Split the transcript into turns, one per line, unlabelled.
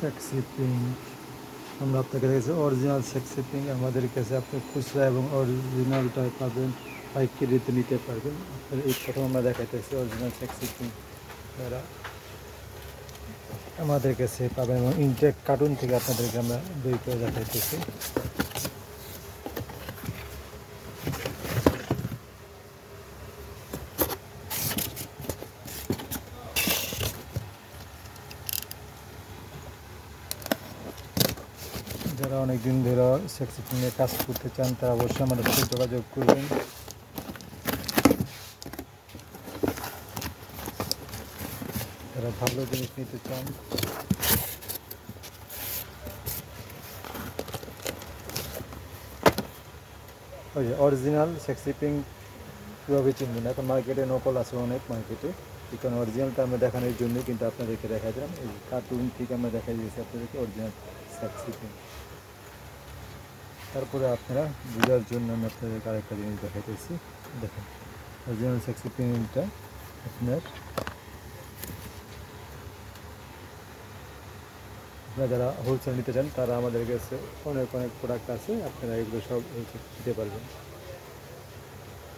Sexy pink আমরা আপনাকে দেখেছি অরিজিনাল সেক্সি পিঙ্ক আমাদের কাছে আপনি খুচরা এবং অরিজিনালটা পাবেন পাইকারিতে নিতে পারবেন। আপনার এই প্রথম আমরা দেখাইতেছি অরিজিনাল সেক্সি পিঙ্ক যারা আমাদের কাছে পাবেন এবং ইনটেক কার্টুন থেকে আপনাদেরকে আমরা বই করে দেখাইতেছি। যারা অনেক দিন ধরে সেক্সি নিয়ে কাজ করতে চান, তারা অবশ্যই আমাদের সাথে যোগাযোগ করবেন। যারা ভালো জিনিস নিতে চান, ওই যে অরিজিনাল সেক্সি পিঙ্ক কীভাবে চিনবেন? এখন মার্কেটে নকল আছে অনেক মার্কেটে কারণ অরিজিনালটা আমরা দেখানোর জন্য কিন্তু আপনাদেরকে দেখা দিলাম এই কার্টুন থেকে আমরা দেখাই দিয়েছি আপনাদেরকে অরিজিনাল সেক্সি পিঙ্ক তারপরে আপনারা বোঝার জন্য আমি আপনাদের আরেকটা জিনিস দেখাইতেছি। দেখেন অরিজিনাল সেক্সি পিঙ্কটা আপনার আপনারা যারা হোলসেল নিতে চান, তারা আমাদের কাছে অনেক অনেক প্রোডাক্ট আছে, আপনারা এগুলো সব হোলসেল নিতে পারবেন।